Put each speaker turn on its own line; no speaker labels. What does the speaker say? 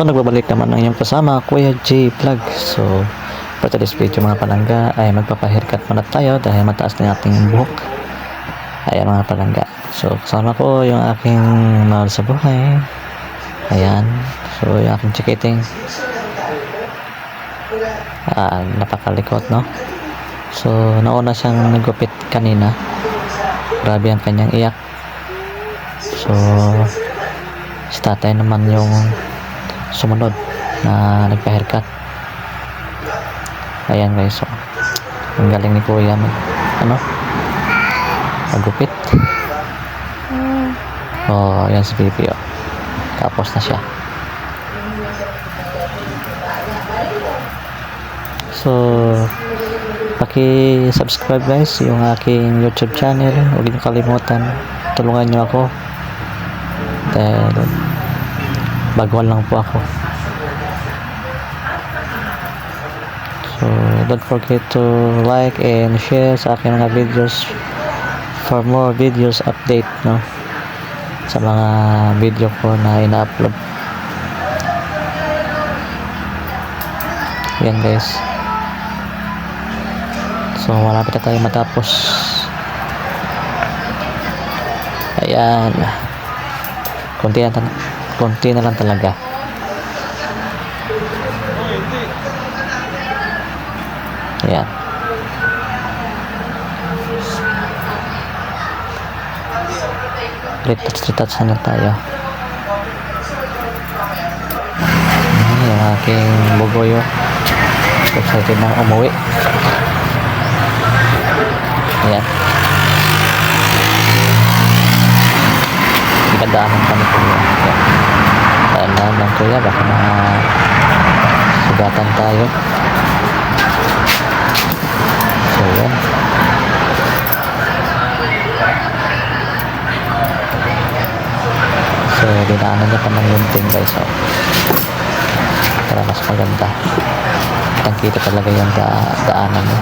So nagbabalik naman ang iyong kasama Kuya J Vlog. So for today's video mga palangga ay magpapahaircut muna tayo dahil mataas na ating buhok. Ayan mga palangga. So kasama ko yung aking mahal sa buhay. Ayan. So yung aking chikiting ah, Napakalikot no? So nauna siyang nagupit kanina. Grabe ang kanyang iyak. So si tatay naman yung sumunod na nagpa-haircut. Ayan guys, so, ang galing ni Kuya mag, ano, magupit. Oh, ayan si Bibi, oh. Tapos na siya. So, paki-subscribe guys yung aking YouTube channel. Huwag niyo kalimutan. Tulungan niyo ako. Dahil baguhan lang po ako. So, don't forget to like and share sa aking mga videos for more videos update, no? Sa mga video ko na ina-upload. Yan guys. So, malapit na tayo matapos. Ayan. Konti na, tan- konti na lang talaga. Ayan. Retouch-retouch na lang tayo. Ayan, yung aking bugoyo. Excited na umuwi. Ayan. Ikadaanan kami po. Ayan. Lang kuya, baka mga sugatan tayo. So, yan. So, dinaanan niya pa ng lunting guys. So, para mas maganda. Kitang kita talaga yung da daanan niya.